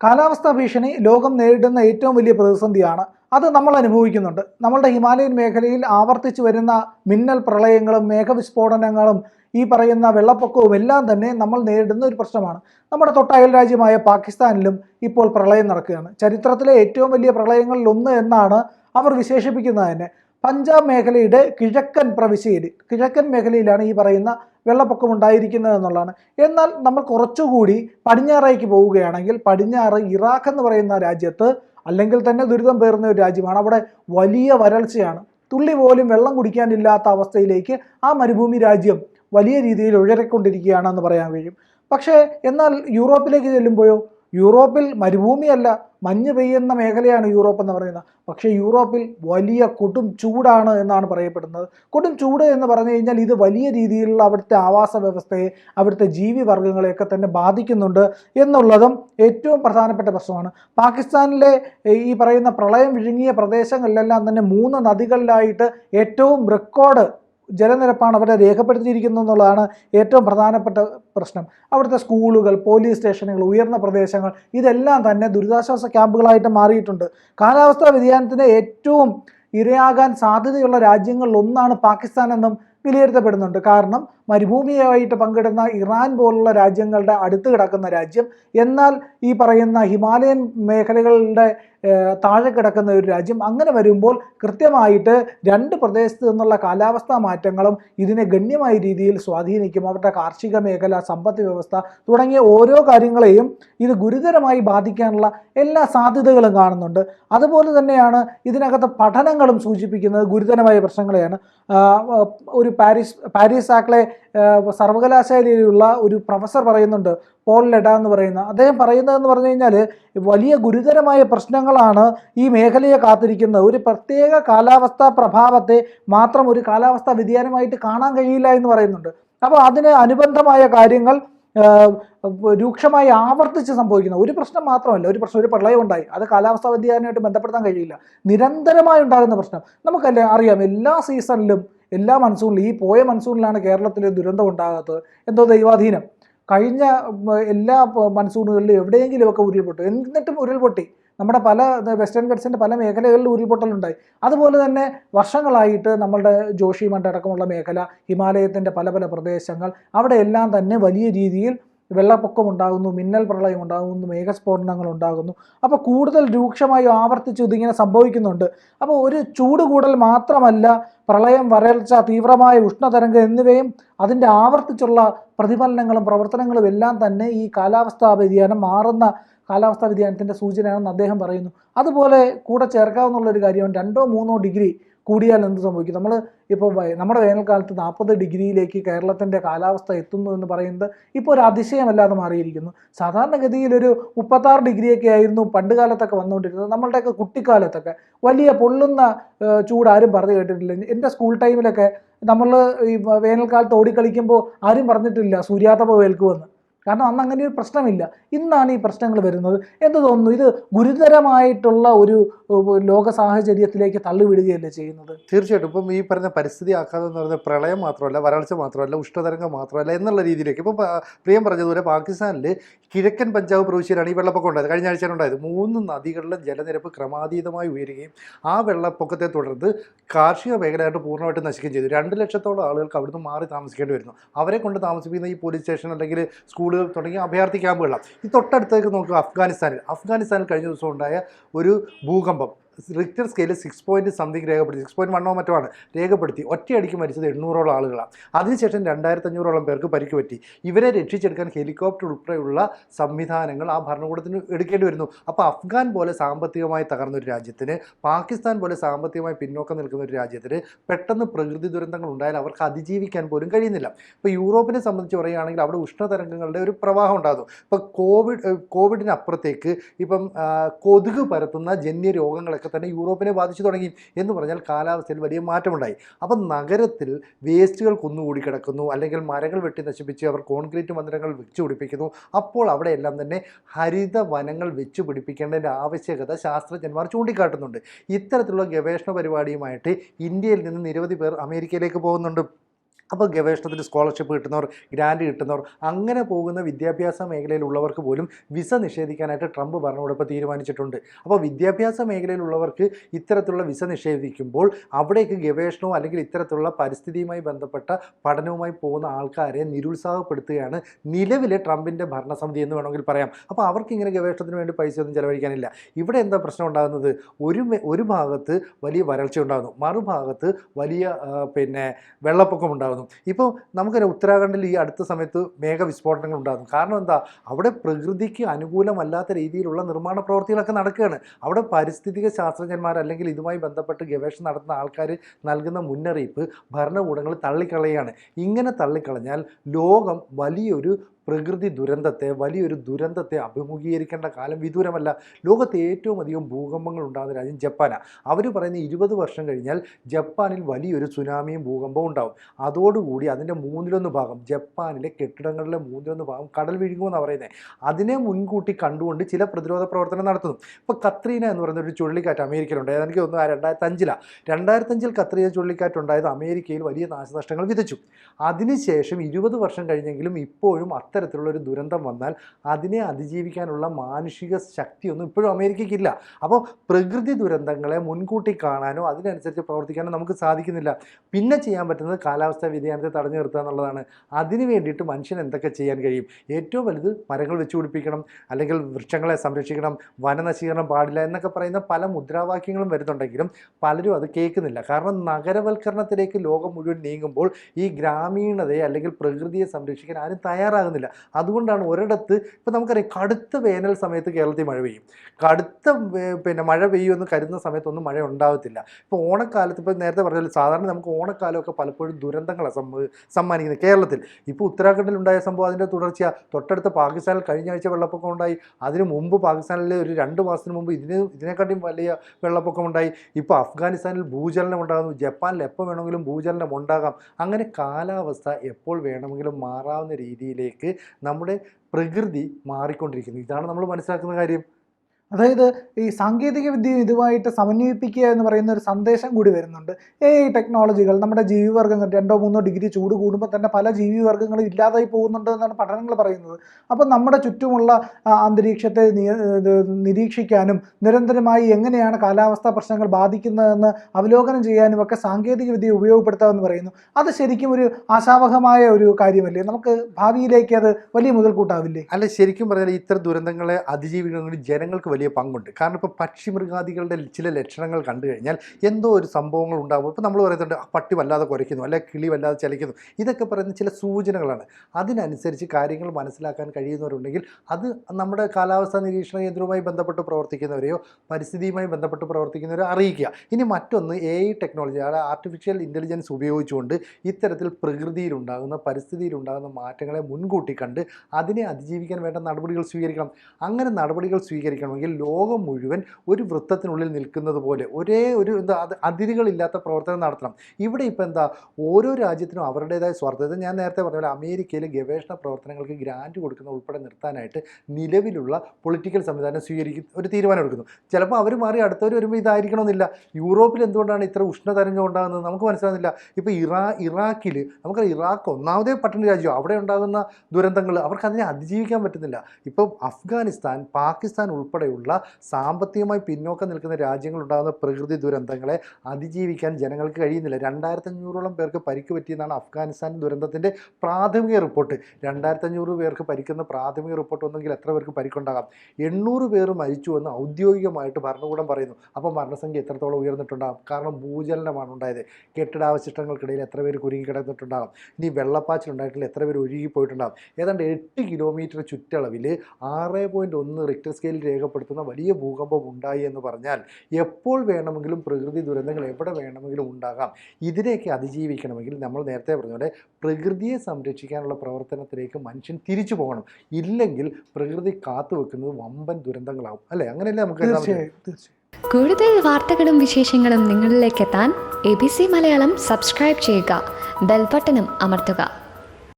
കാലാവസ്ഥാ ഭീഷണി ലോകം നേരിടുന്ന ഏറ്റവും വലിയ പ്രതിസന്ധിയാണ്. അത് നമ്മൾ അനുഭവിക്കുന്നുണ്ട്. നമ്മളുടെ ഹിമാലയൻ മേഖലയിൽ ആവർത്തിച്ചു വരുന്ന മിന്നൽ പ്രളയങ്ങളും മേഘവിസ്ഫോടനങ്ങളും ഈ പറയുന്ന വെള്ളപ്പൊക്കവും എല്ലാം തന്നെ നമ്മൾ നേരിടുന്ന ഒരു പ്രശ്നമാണ്. നമ്മുടെ തൊട്ടയൽ രാജ്യമായ പാകിസ്ഥാനിലും ഇപ്പോൾ പ്രളയം നടക്കുകയാണ്. ചരിത്രത്തിലെ ഏറ്റവും വലിയ പ്രളയങ്ങളിൽ ഒന്ന് എന്നാണ് അവർ വിശേഷിപ്പിക്കുന്നത് തന്നെ. പഞ്ചാബ് മേഖലയുടെ കിഴക്കൻ പ്രവിശ്യയിൽ കിഴക്കൻ മേഖലയിലാണ് ഈ പറയുന്ന വെള്ളപ്പൊക്കം ഉണ്ടായിരിക്കുന്നത് എന്നുള്ളതാണ്. എന്നാൽ നമ്മൾ കുറച്ചുകൂടി പടിഞ്ഞാറേക്ക് പോവുകയാണെങ്കിൽ പടിഞ്ഞാറ് ഇറാഖ് എന്ന് പറയുന്ന രാജ്യത്ത് അല്ലെങ്കിൽ തന്നെ ദുരിതം പേറുന്ന ഒരു രാജ്യമാണ്. അവിടെ വലിയ വരൾച്ചയാണ്. തുള്ളി പോലും വെള്ളം കുടിക്കാനില്ലാത്ത അവസ്ഥയിലേക്ക് ആ മരുഭൂമി രാജ്യം വലിയ രീതിയിൽ ഉഴറിക്കൊണ്ടിരിക്കുകയാണെന്ന് പറയാൻ കഴിയും. പക്ഷേ എന്നാൽ യൂറോപ്പിലേക്ക് ചെല്ലുമ്പോഴോ യൂറോപ്പിൽ മരുഭൂമിയല്ല മഞ്ഞ് പെയ്യുന്ന മേഖലയാണ് യൂറോപ്പ് എന്ന് പറയുന്നത്. പക്ഷേ യൂറോപ്പിൽ വലിയ കൊടും ചൂടാണ് എന്നാണ് പറയപ്പെടുന്നത്. കൊടും ചൂട് എന്ന് പറഞ്ഞു കഴിഞ്ഞാൽ ഇത് വലിയ രീതിയിലുള്ള അവിടുത്തെ ആവാസ വ്യവസ്ഥയെ അവിടുത്തെ ജീവി വർഗങ്ങളെയൊക്കെ തന്നെ ബാധിക്കുന്നുണ്ട് എന്നുള്ളതും ഏറ്റവും പ്രധാനപ്പെട്ട പ്രശ്നമാണ്. പാകിസ്ഥാനിലെ ഈ പറയുന്ന പ്രളയം വിഴുങ്ങിയ പ്രദേശങ്ങളിലെല്ലാം തന്നെ മൂന്ന് നദികളിലായിട്ട് ഏറ്റവും റെക്കോർഡ് ജലനിരപ്പാണ് അവിടെ രേഖപ്പെടുത്തിയിരിക്കുന്നത് എന്നുള്ളതാണ് ഏറ്റവും പ്രധാനപ്പെട്ട പ്രശ്നം. അവിടുത്തെ സ്കൂളുകൾ പോലീസ് സ്റ്റേഷനുകൾ ഉയർന്ന പ്രദേശങ്ങൾ ഇതെല്ലാം തന്നെ ദുരിതാശ്വാസ ക്യാമ്പുകളായിട്ട് മാറിയിട്ടുണ്ട്. കാലാവസ്ഥാ വ്യതിയാനത്തിന് ഏറ്റവും ഇരയാകാൻ സാധ്യതയുള്ള രാജ്യങ്ങളിൽ ഒന്നാണ് പാകിസ്ഥാൻ എന്നും വിലയിരുത്തപ്പെടുന്നുണ്ട്. കാരണം മരുഭൂമിയായിട്ട് പങ്കിടുന്ന ഇറാൻ പോലുള്ള രാജ്യങ്ങളുടെ അടുത്ത് കിടക്കുന്ന രാജ്യം. എന്നാൽ ഈ പറയുന്ന ഹിമാലയൻ മേഖലകളുടെ താഴെ കിടക്കുന്ന ഒരു രാജ്യം. അങ്ങനെ വരുമ്പോൾ കൃത്യമായിട്ട് രണ്ട് പ്രദേശത്ത് നിന്നുള്ള കാലാവസ്ഥാ മാറ്റങ്ങളും ഇതിനെ ഗണ്യമായ രീതിയിൽ സ്വാധീനിക്കും. അവരുടെ കാർഷിക മേഖല സമ്പത്ത് വ്യവസ്ഥ തുടങ്ങിയ ഓരോ കാര്യങ്ങളെയും ഇത് ഗുരുതരമായി ബാധിക്കാനുള്ള എല്ലാ സാധ്യതകളും കാണുന്നുണ്ട്. അതുപോലെ തന്നെയാണ് ഇതിനകത്ത് പഠനങ്ങളും സൂചിപ്പിക്കുന്നത് ഗുരുതരമായ പ്രശ്നങ്ങളെയാണ്. ഒരു പാരീസ് പാരീസ് ആക്ലെ സർവകലാശാലയിലുള്ള ഒരു പ്രൊഫസർ പറയുന്നുണ്ട് പോൾ ലെഡ എന്ന് പറയുന്ന. അദ്ദേഹം പറയുന്നതെന്ന് പറഞ്ഞു കഴിഞ്ഞാൽ വലിയ ഗുരുതരമായ പ്രശ്നങ്ങളാണ് ഈ മേഖലയെ കാത്തിരിക്കുന്നത് ഒരു പ്രത്യേക കാലാവസ്ഥാ പ്രഭാവത്തെ മാത്രം ഒരു കാലാവസ്ഥാ വ്യതിയാനമായിട്ട് കാണാൻ കഴിയില്ല എന്ന് പറയുന്നുണ്ട്. അപ്പോൾ അതിന് അനുബന്ധമായ കാര്യങ്ങൾ രൂക്ഷമായി ആവർത്തിച്ച് സംഭവിക്കുന്ന ഒരു പ്രശ്നം മാത്രമല്ല ഒരു പ്രശ്നം ഒരു പ്രളയം ഉണ്ടായി. അത് കാലാവസ്ഥാ വ്യതിയാനമായിട്ട് ബന്ധപ്പെടുത്താൻ കഴിയില്ല. നിരന്തരമായി ഉണ്ടാകുന്ന പ്രശ്നം. നമുക്കല്ലേ അറിയാം എല്ലാ സീസണിലും എല്ലാ മൺസൂണിലും ഈ പോയ മൺസൂണിലാണ് കേരളത്തിൽ ദുരന്തം ഉണ്ടാകാത്തത്. എന്തോ ദൈവാധീനം. കഴിഞ്ഞ എല്ലാ മൺസൂണുകളിലും എവിടെയെങ്കിലുമൊക്കെ ഉരുൾപൊട്ടു എന്നിട്ടും ഉരുൾപൊട്ടി. നമ്മുടെ പല വെസ്റ്റേൺ ഗഡ്സിന്റെ പല മേഖലകളിലും ഉരുൾപൊട്ടലുണ്ടായി. അതുപോലെ തന്നെ വർഷങ്ങളായിട്ട് നമ്മളുടെ ജോഷി മണ്ഡ് അടക്കമുള്ള മേഖല ഹിമാലയത്തിന്റെ പല പല പ്രദേശങ്ങൾ അവിടെയെല്ലാം തന്നെ വലിയ രീതിയിൽ വെള്ളപ്പൊക്കം ഉണ്ടാകുന്നു മിന്നൽ പ്രളയം ഉണ്ടാകുന്നു മേഘസ്ഫോടനങ്ങൾ ഉണ്ടാകുന്നു. അപ്പോൾ കൂടുതൽ രൂക്ഷമായി ആവർത്തിച്ച് ഇതിങ്ങനെ സംഭവിക്കുന്നുണ്ട്. അപ്പോൾ ഒരു ചൂട് കൂടൽ മാത്രമല്ല പ്രളയം വരൾച്ച തീവ്രമായ ഉഷ്ണതരംഗം എന്നിവയും അതിന്റെ ആവർത്തിച്ചുള്ള പ്രതിഫലനങ്ങളും പ്രവർത്തനങ്ങളും എല്ലാം തന്നെ ഈ കാലാവസ്ഥാ വ്യതിയാനം മാറുന്ന കാലാവസ്ഥാ വ്യതിയാനത്തിന്റെ സൂചനയാണെന്ന് അദ്ദേഹം പറയുന്നു. അതുപോലെ കൂടെ ചേർക്കാവുന്നുള്ളൊരു കാര്യമാണ് രണ്ടോ മൂന്നോ ഡിഗ്രി കൂടിയാൽ എന്ത് സംഭവിക്കും? നമ്മൾ ഇപ്പോൾ നമ്മുടെ വേനൽക്കാലത്ത് നാൽപ്പത് ഡിഗ്രിയിലേക്ക് കേരളത്തിന്റെ കാലാവസ്ഥ എത്തുന്നു എന്ന് പറയുന്നത് ഇപ്പോൾ ഒരു അതിശയമല്ലാതെ മാറിയിരിക്കുന്നു. സാധാരണഗതിയിൽ ഒരു മുപ്പത്താറ് ഡിഗ്രിയൊക്കെ ആയിരുന്നു പണ്ട് കാലത്തൊക്കെ വന്നുകൊണ്ടിരുന്നത്. നമ്മളുടെയൊക്കെ കുട്ടിക്കാലത്തൊക്കെ വലിയ പൊള്ളുന്ന ചൂട് ആരും പറഞ്ഞു കേട്ടിട്ടില്ല. എന്റെ സ്കൂൾ ടൈമിലൊക്കെ നമ്മൾ ഈ വേനൽക്കാലത്ത് ഓടിക്കളിക്കുമ്പോൾ ആരും പറഞ്ഞിട്ടില്ല സൂര്യാതപം ഏൽക്കുമെന്ന് കാരണം അന്ന് അങ്ങനെ ഒരു പ്രശ്നമില്ല. ഇന്നാണ് ഈ പ്രശ്നങ്ങൾ വരുന്നത്. എന്ന് തോന്നുന്നു? ഇത് ഗുരുതരമായിട്ടുള്ള ഒരു ലോക സാഹചര്യത്തിലേക്ക് തള്ളിവിടുകയല്ലേ ചെയ്യുന്നത്? തീർച്ചയായിട്ടും. ഇപ്പം ഈ പറഞ്ഞ പരിസ്ഥിതി ആഘാതം എന്ന് പറയുന്നത് പ്രളയം മാത്രമല്ല വരൾച്ച മാത്രമല്ല ഉഷ്ണതരംഗം മാത്രമല്ല എന്നുള്ള രീതിയിലേക്ക്. ഇപ്പം പ്രിയം പറഞ്ഞതുപോലെ പാകിസ്ഥാനിൽ കിഴക്കൻ പഞ്ചാബ് പ്രവിശ്യയിലാണ് ഈ വെള്ളപ്പൊക്കം ഉണ്ടായത്. കഴിഞ്ഞ ആഴ്ചയാണ് ഉണ്ടായത്. മൂന്ന് നദികളിലെ ജലനിരപ്പ് ക്രമാതീതമായി ഉയരുകയും ആ വെള്ളപ്പൊക്കത്തെ തുടർന്ന് കാർഷിക മേഖലയായിട്ട് പൂർണമായിട്ട് നശിക്കുകയും ചെയ്തു. രണ്ട് ലക്ഷത്തോളം ആളുകൾക്ക് അവിടുന്ന് മാറി താമസിക്കേണ്ടി വരുന്നു. അവരെ കൊണ്ട് താമസിപ്പിക്കുന്ന ഈ പോലീസ് സ്റ്റേഷൻ അല്ലെങ്കിൽ സ്കൂളുകൾ തുടങ്ങിയ അഭയാർത്ഥി ക്യാമ്പുകളാണ് ഈ തൊട്ടടുത്തേക്ക് നോക്കുക അഫ്ഗാനിസ്ഥാനിൽ. അഫ്ഗാനിസ്ഥാനിൽ കഴിഞ്ഞ ദിവസം ഉണ്ടായ ഒരു ഭൂകമ്പം. Richter scale six point something രേഖപ്പെടുത്തി. സിക്സ് പോയിന്റ് വണ്ണോ മറ്റോ ആണ്. രേഖപ്പെടുത്തി. ഒറ്റയടിക്ക് മരിച്ചത് എണ്ണൂറോളം ആളുകളാണ്. അതിനുശേഷം രണ്ടായിരത്തി അഞ്ഞൂറോളം പേർക്ക് പരിക്ക് പറ്റി. ഇവരെ രക്ഷിച്ചെടുക്കാൻ ഹെലികോപ്റ്റർ ഉൾപ്പെടെയുള്ള സംവിധാനങ്ങൾ ആ ഭരണകൂടത്തിന് എടുക്കേണ്ടി വരുന്നു. അപ്പോൾ അഫ്ഗാൻ പോലെ സാമ്പത്തികമായി തകർന്ന ഒരു രാജ്യത്തിന് പാകിസ്ഥാൻ പോലെ സാമ്പത്തികമായി പിന്നോക്കം നിൽക്കുന്ന ഒരു രാജ്യത്തിന് പെട്ടെന്ന് പ്രകൃതി ദുരന്തങ്ങൾ ഉണ്ടായാൽ അവർക്ക് അതിജീവിക്കാൻ പോലും കഴിയുന്നില്ല. ഇപ്പോൾ യൂറോപ്പിനെ സംബന്ധിച്ച് പറയുകയാണെങ്കിൽ അവിടെ ഉഷ്ണതരംഗങ്ങളുടെ ഒരു പ്രവാഹം ഉണ്ടാകും ഇപ്പോൾ കോവിഡ് കോവിഡിനപ്പുറത്തേക്ക് ഇപ്പം കൊതുക് പരത്തുന്ന ജന്യ രോഗങ്ങളൊക്കെ തന്നെ യൂറോപ്പിനെ ബാധിച്ചു തുടങ്ങി എന്ന് പറഞ്ഞാൽ കാലാവസ്ഥയിൽ വലിയ മാറ്റമുണ്ടായി. അപ്പം നഗരത്തിൽ വേസ്റ്റുകൾ കുന്നുകൂടി കിടക്കുന്നു അല്ലെങ്കിൽ മരങ്ങൾ വെട്ടി നശിപ്പിച്ച് അവർ കോൺക്രീറ്റ് മന്ദിരങ്ങൾ വെച്ചു പിടിപ്പിക്കുന്നു. അപ്പോൾ അവിടെയെല്ലാം തന്നെ ഹരിത വനങ്ങൾ വെച്ചു പിടിപ്പിക്കേണ്ടതിന്റെ ആവശ്യകത ശാസ്ത്രജ്ഞന്മാർ ചൂണ്ടിക്കാട്ടുന്നുണ്ട്. ഇത്തരത്തിലുള്ള ഗവേഷണ പരിപാടിയുമായിട്ട് ഇന്ത്യയിൽ നിന്ന് നിരവധി പേർ അമേരിക്കയിലേക്ക് പോകുന്നുണ്ട്. അപ്പോൾ ഗവേഷണത്തിന് സ്കോളർഷിപ്പ് കിട്ടുന്നവർ ഗ്രാൻഡ് കിട്ടുന്നവർ അങ്ങനെ പോകുന്ന വിദ്യാഭ്യാസ മേഖലയിലുള്ളവർക്ക് പോലും വിസ നിഷേധിക്കാനായിട്ട് ട്രംപ് ഭരണകൂടം ഇപ്പോൾ തീരുമാനിച്ചിട്ടുണ്ട്. അപ്പോൾ വിദ്യാഭ്യാസ മേഖലയിലുള്ളവർക്ക് ഇത്തരത്തിലുള്ള വിസ നിഷേധിക്കുമ്പോൾ അവിടേക്ക് ഗവേഷണവും അല്ലെങ്കിൽ ഇത്തരത്തിലുള്ള പരിസ്ഥിതിയുമായി ബന്ധപ്പെട്ട പഠനവുമായി പോകുന്ന ആൾക്കാരെ നിരുത്സാഹപ്പെടുത്തുകയാണ് നിലവിലെ ട്രംപിന്റെ ഭരണസമിതി എന്ന് വേണമെങ്കിൽ പറയാം. അപ്പോൾ അവർക്ക് ഇങ്ങനെ ഗവേഷണത്തിന് വേണ്ടി പൈസ ഒന്നും ചിലവഴിക്കാനില്ല. ഇവിടെ എന്താ പ്രശ്നം ഉണ്ടാകുന്നത്? ഒരു ഒരു ഭാഗത്ത് വലിയ വരൾച്ച ഉണ്ടാകുന്നു. മറുഭാഗത്ത് വലിയ പിന്നെ വെള്ളപ്പൊക്കം ഉണ്ടാകുന്നു. ഇപ്പോൾ നമുക്കറിയാം ഉത്തരാഖണ്ഡിൽ ഈ അടുത്ത സമയത്ത് മേഘവിസ്ഫോടനങ്ങൾ ഉണ്ടാകും. കാരണം എന്താ? അവിടെ പ്രകൃതിക്ക് അനുകൂലമല്ലാത്ത രീതിയിലുള്ള നിർമ്മാണ പ്രവർത്തികളൊക്കെ നടക്കുകയാണ്. അവിടെ പാരിസ്ഥിതിക ശാസ്ത്രജ്ഞന്മാർ അല്ലെങ്കിൽ ഇതുമായി ബന്ധപ്പെട്ട് ഗവേഷണം നടത്തുന്ന ആൾക്കാർ നൽകുന്ന മുന്നറിയിപ്പ് ഭരണകൂടങ്ങൾ തള്ളിക്കളയാണ് ഇങ്ങനെ തള്ളിക്കളഞ്ഞാൽ ലോകം വലിയൊരു പ്രകൃതി ദുരന്തത്തെ വലിയൊരു ദുരന്തത്തെ അഭിമുഖീകരിക്കേണ്ട കാലം വിദൂരമല്ല. ലോകത്തെ ഏറ്റവും അധികം ഭൂകമ്പങ്ങൾ ഉണ്ടാകുന്ന രാജ്യം ജപ്പാനാണ് അവർ പറയുന്ന ഇരുപത് വർഷം കഴിഞ്ഞാൽ ജപ്പാനിൽ വലിയൊരു സുനാമിയും ഭൂകമ്പവും ഉണ്ടാവും. അതോടുകൂടി അതിന്റെ മൂന്നിലൊന്ന് ഭാഗം ജപ്പാനിലെ കെട്ടിടങ്ങളിലെ മൂന്നിലൊന്ന് ഭാഗം കടൽ വിഴുങ്ങുമെന്നാണ് പറയുന്നത് അതിനെ മുൻകൂട്ടി കണ്ടുകൊണ്ട് ചില പ്രതിരോധ പ്രവർത്തനം നടത്തുന്നു. ഇപ്പോൾ കത്രീന എന്ന് പറയുന്ന ഒരു ചുഴലിക്കാറ്റ് അമേരിക്കയിലുണ്ട്. എനിക്ക് തോന്നുന്നു രണ്ടായിരത്തി അഞ്ചിലാണ് രണ്ടായിരത്തി അഞ്ചിൽ കത്രീന ചുഴലിക്കാറ്റ് ഉണ്ടായത് അമേരിക്കയിൽ വലിയ നാശനഷ്ടങ്ങൾ വിതച്ചു. അതിനുശേഷം ഇരുപത് വർഷം കഴിഞ്ഞെങ്കിലും ഇപ്പോഴും അത്തരത്തിലുള്ള ഒരു ദുരന്തം വന്നാൽ അതിനെ അതിജീവിക്കാനുള്ള മാനുഷിക ശക്തിയൊന്നും ഇപ്പോഴും അമേരിക്കയ്ക്കില്ല. അപ്പോൾ പ്രകൃതി ദുരന്തങ്ങളെ മുൻകൂട്ടി കാണാനോ അതിനനുസരിച്ച് പ്രവർത്തിക്കാനോ നമുക്ക് സാധിക്കുന്നില്ല. പിന്നെ ചെയ്യാൻ പറ്റുന്നത് കാലാവസ്ഥാ വ്യതിയാനത്തെ തടഞ്ഞു നിർത്തുക എന്നുള്ളതാണ്. അതിന് വേണ്ടിയിട്ട് മനുഷ്യൻ എന്തൊക്കെ ചെയ്യാൻ കഴിയും? ഏറ്റവും വലുത് മരങ്ങൾ വെച്ചു പിടിപ്പിക്കണം അല്ലെങ്കിൽ വൃക്ഷങ്ങളെ സംരക്ഷിക്കണം വനനശീകരണം പാടില്ല എന്നൊക്കെ പറയുന്ന പല മുദ്രാവാക്യങ്ങളും വരുന്നുണ്ടെങ്കിലും പലരും അത് കേൾക്കുന്നില്ല. കാരണം നഗരവൽക്കരണത്തിലേക്ക് ലോകം മുഴുവൻ നീങ്ങുമ്പോൾ ഈ ഗ്രാമീണതയെ അല്ലെങ്കിൽ പ്രകൃതിയെ സംരക്ഷിക്കാൻ ആരും തയ്യാറാകുന്നില്ല. അതുകൊണ്ടാണ് ഒരിടത്ത് ഇപ്പോൾ നമുക്കറിയാം കടുത്ത വേനൽ സമയത്ത് കേരളത്തിൽ മഴ പെയ്യും. കടുത്ത പിന്നെ മഴ പെയ്യുമെന്ന് കരുതുന്ന സമയത്തൊന്നും മഴ ഉണ്ടാകത്തില്ല ഇപ്പോൾ ഓണക്കാലത്ത് ഇപ്പോൾ നേരത്തെ പറഞ്ഞാൽ സാധാരണ നമുക്ക് ഓണക്കാലമൊക്കെ പലപ്പോഴും ദുരന്തങ്ങളാണ് സമ്മ സമ്മാനിക്കുന്നത് കേരളത്തിൽ. ഇപ്പോൾ ഉത്തരാഖണ്ഡിൽ ഉണ്ടായ സംഭവം അതിന്റെ തുടർച്ചയാണ് തൊട്ടടുത്ത പാകിസ്ഥാനിൽ കഴിഞ്ഞ ആഴ്ച വെള്ളപ്പൊക്കം ഉണ്ടായി. അതിനു മുമ്പ് പാകിസ്ഥാനിൽ ഒരു രണ്ട് മാസത്തിന് മുമ്പ് ഇതിന് ഇതിനെക്കാട്ടിയും വലിയ വെള്ളപ്പൊക്കം ഉണ്ടായി. ഇപ്പോൾ അഫ്ഗാനിസ്ഥാനിൽ ഭൂചലനം ഉണ്ടാകുന്നു. ജപ്പാനിൽ എപ്പോൾ വേണമെങ്കിലും ഭൂചലനം ഉണ്ടാകാം. അങ്ങനെ കാലാവസ്ഥ എപ്പോൾ വേണമെങ്കിലും മാറാവുന്ന രീതിയിലേക്ക് നമ്മുടെ പ്രകൃതി മാറിക്കൊണ്ടിരിക്കുന്നു. ഇതാണ് നമ്മൾ മനസ്സിലാക്കുന്ന കാര്യം. അതായത് ഈ സാങ്കേതിക വിദ്യയും ഇതുമായിട്ട് സമന്വയിപ്പിക്കുക എന്ന് പറയുന്ന ഒരു സന്ദേശം കൂടി വരുന്നുണ്ട്. എ ഐ ടെക്നോളജികൾ നമ്മുടെ ജീവിവർഗങ്ങൾ രണ്ടോ മൂന്നോ ഡിഗ്രി ചൂട് കൂടുമ്പോൾ തന്നെ പല ജീവിവർഗങ്ങളും ഇല്ലാതായി പോകുന്നുണ്ട് എന്നാണ് പഠനങ്ങൾ പറയുന്നത്. അപ്പം നമ്മുടെ ചുറ്റുമുള്ള അന്തരീക്ഷത്തെ നിരീക്ഷിക്കാനും നിരന്തരമായി എങ്ങനെയാണ് കാലാവസ്ഥാ പ്രശ്നങ്ങൾ ബാധിക്കുന്നതെന്ന് അവലോകനം ചെയ്യാനും ഒക്കെ സാങ്കേതിക വിദ്യ ഉപയോഗപ്പെടുത്താമെന്ന് പറയുന്നു. അത് ശരിക്കും ഒരു ആശാവഹമായ ഒരു കാര്യമല്ലേ? നമുക്ക് ഭാവിയിലേക്ക് അത് വലിയ മുതൽക്കൂട്ടാവില്ലേ? അല്ല ശരിക്കും പറഞ്ഞാൽ ഇത്തരം ദുരന്തങ്ങളെ അതിജീവിക്കണമെങ്കിൽ ജനങ്ങൾക്ക് വലിയ പങ്കുണ്ട്. കാരണം ഇപ്പോൾ പക്ഷിമൃഗാദികളുടെ ചില ലക്ഷണങ്ങൾ കണ്ടു കഴിഞ്ഞാൽ എന്തോ ഒരു സംഭവങ്ങൾ ഉണ്ടാകുമ്പോൾ ഇപ്പോൾ നമ്മൾ പറയുന്നുണ്ട് "ആ, പട്ടി വല്ലാതെ കുരയ്ക്കുന്നു അല്ലെങ്കിൽ കിളി വല്ലാതെ ചലിക്കുന്നു ഇതൊക്കെ പറയുന്ന ചില സൂചനകളാണ്. അതിനനുസരിച്ച് കാര്യങ്ങൾ മനസ്സിലാക്കാൻ കഴിയുന്നവരുണ്ടെങ്കിൽ അത് നമ്മുടെ കാലാവസ്ഥാ നിരീക്ഷണ കേന്ദ്രവുമായി ബന്ധപ്പെട്ട് പ്രവർത്തിക്കുന്നവരെയോ പരിസ്ഥിതിയുമായി ബന്ധപ്പെട്ട് പ്രവർത്തിക്കുന്നവരെയോ അറിയിക്കുക. ഇനി മറ്റൊന്ന് എ ഐ ടെക്നോളജി അതായത് ആർട്ടിഫിഷ്യൽ ഇന്റലിജൻസ് ഉപയോഗിച്ചുകൊണ്ട് ഇത്തരത്തിൽ പ്രകൃതിയിലുണ്ടാകുന്ന പരിസ്ഥിതിയിലുണ്ടാകുന്ന മാറ്റങ്ങളെ മുൻകൂട്ടി കണ്ട് അതിനെ അതിജീവിക്കാൻ വേണ്ട നടപടികൾ സ്വീകരിക്കണം. അങ്ങനെ നടപടികൾ സ്വീകരിക്കണമെങ്കിൽ ലോകം മുഴുവൻ ഒരു വൃത്തത്തിനുള്ളിൽ നിൽക്കുന്നത് പോലെ ഒരേ ഒരു എന്താ അത് അതിരുകളില്ലാത്ത പ്രവർത്തനം നടത്തണം. ഇവിടെ ഇപ്പോൾ എന്താ ഓരോ രാജ്യത്തിനും അവരുടേതായ സ്വാർത്ഥത. ഞാൻ നേരത്തെ പറഞ്ഞ പോലെ അമേരിക്കയിൽ ഗവേഷണ പ്രവർത്തനങ്ങൾക്ക് ഗ്രാൻഡ് കൊടുക്കുന്ന ഉൾപ്പെടെ നിർത്താനായിട്ട് നിലവിലുള്ള പൊളിറ്റിക്കൽ സംവിധാനം സ്വീകരിക്കും ഒരു തീരുമാനം എടുക്കുന്നു. ചിലപ്പോൾ അവർ മാറി അടുത്തവർ വരുമ്പോൾ ഇതായിരിക്കണമെന്നില്ല. യൂറോപ്പിൽ എന്തുകൊണ്ടാണ് ഇത്ര ഉഷ്ണതരംഗം ഉണ്ടാകുന്നത് നമുക്ക് മനസ്സിലാകുന്നില്ല ഇപ്പോൾ ഇറാ ഇറാഖിൽ നമുക്ക് ഇറാഖ് ഒന്നാമതേ പട്ടണ രാജ്യം. അവിടെ ഉണ്ടാകുന്ന ദുരന്തങ്ങൾ അവർക്ക് അതിനെ അതിജീവിക്കാൻ പറ്റുന്നില്ല. ഇപ്പോൾ അഫ്ഗാനിസ്ഥാൻ പാകിസ്ഥാൻ ഉൾപ്പെടെയുള്ള സാമ്പത്തികമായി പിന്നോക്കം നിൽക്കുന്ന രാജ്യങ്ങളുണ്ടാകുന്ന പ്രകൃതി ദുരന്തങ്ങളെ അതിജീവിക്കാൻ ജനങ്ങൾക്ക് കഴിയുന്നില്ല. രണ്ടായിരത്തഞ്ഞൂറോളം പേർക്ക് പരിക്ക് പറ്റിയെന്നാണ് അഫ്ഗാനിസ്ഥാൻ ദുരന്തത്തിന്റെ പ്രാഥമിക റിപ്പോർട്ട്. രണ്ടായിരത്തഞ്ഞൂറ് പേർക്ക് പരിക്കുന്ന പ്രാഥമിക റിപ്പോർട്ട് ഒന്നെങ്കിൽ എത്ര പേർക്ക് പരിക്കുണ്ടാകാം? എണ്ണൂറ് പേർ മരിച്ചു എന്ന് ഔദ്യോഗികമായിട്ട് ഭരണകൂടം പറയുന്നു. അപ്പോൾ മരണസംഖ്യ എത്രത്തോളം ഉയർന്നിട്ടുണ്ടാകും? കാരണം ഭൂചലനമാണ് ഉണ്ടായത്. കെട്ടിടാവശിഷ്ടങ്ങൾക്കിടയിൽ എത്ര പേര് കുരുങ്ങി കിടന്നിട്ടുണ്ടാകും? ഇനി വെള്ളപ്പാച്ചിൽ ഉണ്ടായിട്ടില്ല. എത്ര പേർ ഒഴുകിപ്പോയിട്ടുണ്ടാകും ഏതാണ്ട് എട്ട് കിലോമീറ്റർ ചുറ്റളവിൽ ആറ് പോയിന്റ് ഒന്ന് റിക്ടർ സ്കെയിലിൽ രേഖപ്പെടുത്തുന്ന വലിയ ഭൂകമ്പം ഉണ്ടായി എന്ന് പറഞ്ഞാൽ എപ്പോൾ വേണമെങ്കിലും പ്രകൃതി ദുരന്തങ്ങൾ എവിടെ വേണമെങ്കിലും ഉണ്ടാകാം. ഇതിനെയൊക്കെ അതിജീവിക്കണമെങ്കിൽ നമ്മൾ നേരത്തെ പറഞ്ഞ പോലെ പ്രകൃതിയെ സംരക്ഷിക്കാനുള്ള പ്രവർത്തനത്തിലേക്ക് മനുഷ്യൻ തിരിച്ചു പോകണം. ഇല്ലെങ്കിൽ പ്രകൃതി കാത്തു വെക്കുന്നത് വമ്പൻ ദുരന്തങ്ങളാവും. അല്ലേ? അങ്ങനെയല്ലേ നമുക്ക് കൂടുതൽ വാർത്തകളും വിശേഷങ്ങളും നിങ്ങളിലേക്ക് എത്താൻ A B C Malayalam subscribe ചെയ്യുക. ബെൽബട്ടനും അമർത്തുക.